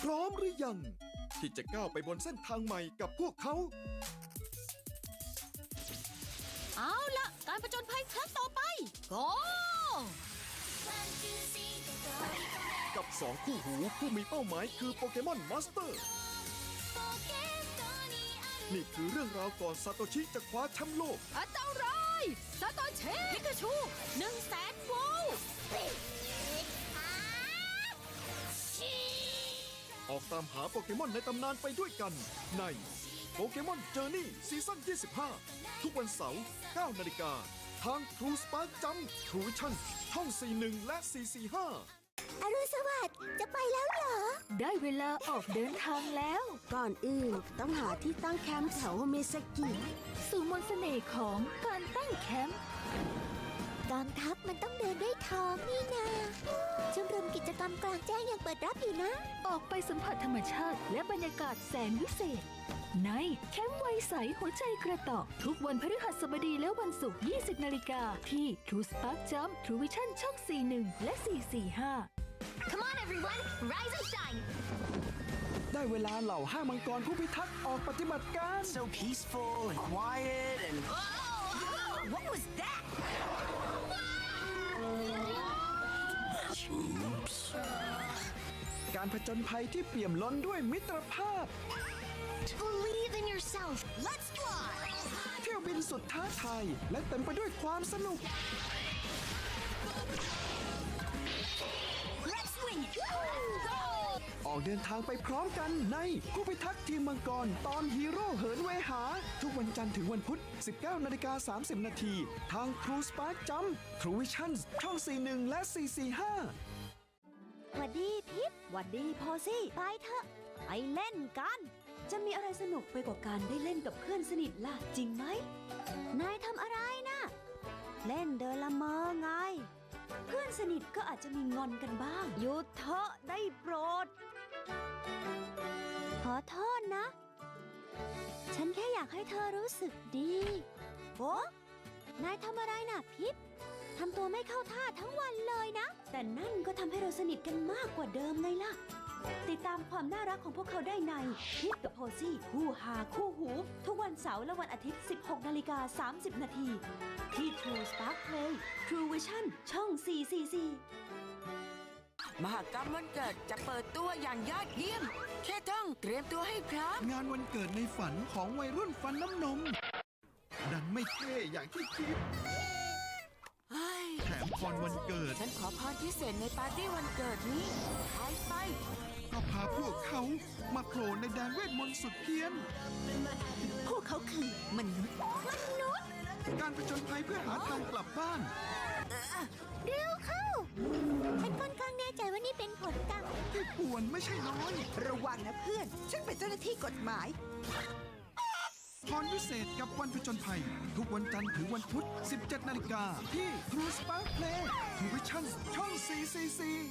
พร้อมหรือยัง ที่จะก้าวไปบนเส้นทางใหม่กับพวกเขา เอาละการประจนภัยครั้งต่อไปโกกับสองคู่หูผู้มีเป้าหมายคือโปเกมอนมาสเตอร์ นี่คือเรื่องราวก่อนซาโตชิจะคว้าแชมป์โลกอันตรายซาโตเชพิกาชูหนึ่งแสนโวลต์ ออกตามหาโปเกมอนในตำนานไปด้วยกัน ในโปเกมอนเจอร์นี่ซีซั่น 25 ทุกวันเสาร์ 9 นาฬิกา ทาง True Spark จำ True Vision ช่อง 41 และ 445อรุณสวัสดิ์จะไปแล้วเหรอ ได้เวลาออกเดินทางแล้ว ก่อนอื่นต้องหาที่ตั้งแคมป์แถวโฮเมสกิ สู่มนต์เสน่ห์ของการตั้งแคมป์ กองทัพมันต้องเดินด้วยท้องนี่นาชมรมกิจกรรมกลางแจ้งยังเปิดรับอยู่นะ ออกไปสัมผัสธรรมชาติและบรรยากาศแสนวิเศษ ในแคมป์ไวใสหัวใจกระต่อทุกวันพฤหัสบดีและวันศุกร์ 20 นาฬิกา ที่ True Spark Jump True Vision ช่อง 41 และ 445 Come on everyone rise and shine ได้เวลาเหล่าห้ามังกรผู้พิทักษ์ออกปฏิบัติการ so peaceful and quiet and What was that การผจญภัยที่เปี่ยมล้นด้วยมิตรภาพ Believe in yourself Let's fly เที่ยวบินสุดท้าทายและเต็มไปด้วยความสนุก ออกเดินทางไปพร้อมกันในผู้พิทักษ์ทีมมังกร ตอนฮีโร่เหินเวหา ทุกวันจันทร์ถึงวันพุธ 19นาฬิกา30 นาที ทาง True Spark จำ True Vision ช่อง 41 และ 445หวัดดีพิษหวัดดีพอซี่ ไปเถอะ ไปเล่นกัน จะมีอะไรสนุกไปกว่าการได้เล่นกับเพื่อนสนิทล่ะ จริงไหม นายทำอะไรนะ เล่นเดินละเมอไงเพื่อนสนิทก็อาจจะมีงอนกันบ้างหยุดเถอะได้โปรด โทษนะ ฉันแค่อยากให้เธอรู้สึกดีโอ้นายทำอะไรนะพิษทำตัวไม่เข้าท่าทั้งวันเลยนะ แต่นั่นก็ทำให้เราสนิทกันมากกว่าเดิมไงล่ะ ติดตามความน่ารักของพวกเขาได้ในพิทกับโพซี่คู่หาคู่หู ทุกวันเสาร์และวันอาทิตย์ 16นาฬิกา30 นาทีที่ True Spark Play True Vision ช่อง 444 มหากรรมวันเกิดจะเปิดตัวอย่างยอดเยี่ยม แค่ต้องเตรียมตัวให้พร้อม งานวันเกิดในฝันของวัยรุ่นฟันน้ำนม ดันไม่เท่อย่างที่คิด เฮ้ย แถมพรวันเกิด ฉันขอพรพิเศษในปาร์ตี้วันเกิดนี้ไปไป ก็พาพวกเขามาโผล่ในแดนเวทมนต์สุดเพี้ยน พวกเขาคือมนุษย์ การผจญภัยเพื่อหาทางกลับบ้าน เร็วเข้า ฉันค่อนข้ วนไม่ใช่น้อย ระวังนะเพื่อน ฉันเป็นเจ้าหน้าที่กฎหมาย พรวิเศษกับวันผจญภัย ทุกวันจันทร์ถึงวันพุธ 17 นาฬิกาที่ True Spark Play ทูวิชั่นช่อง 444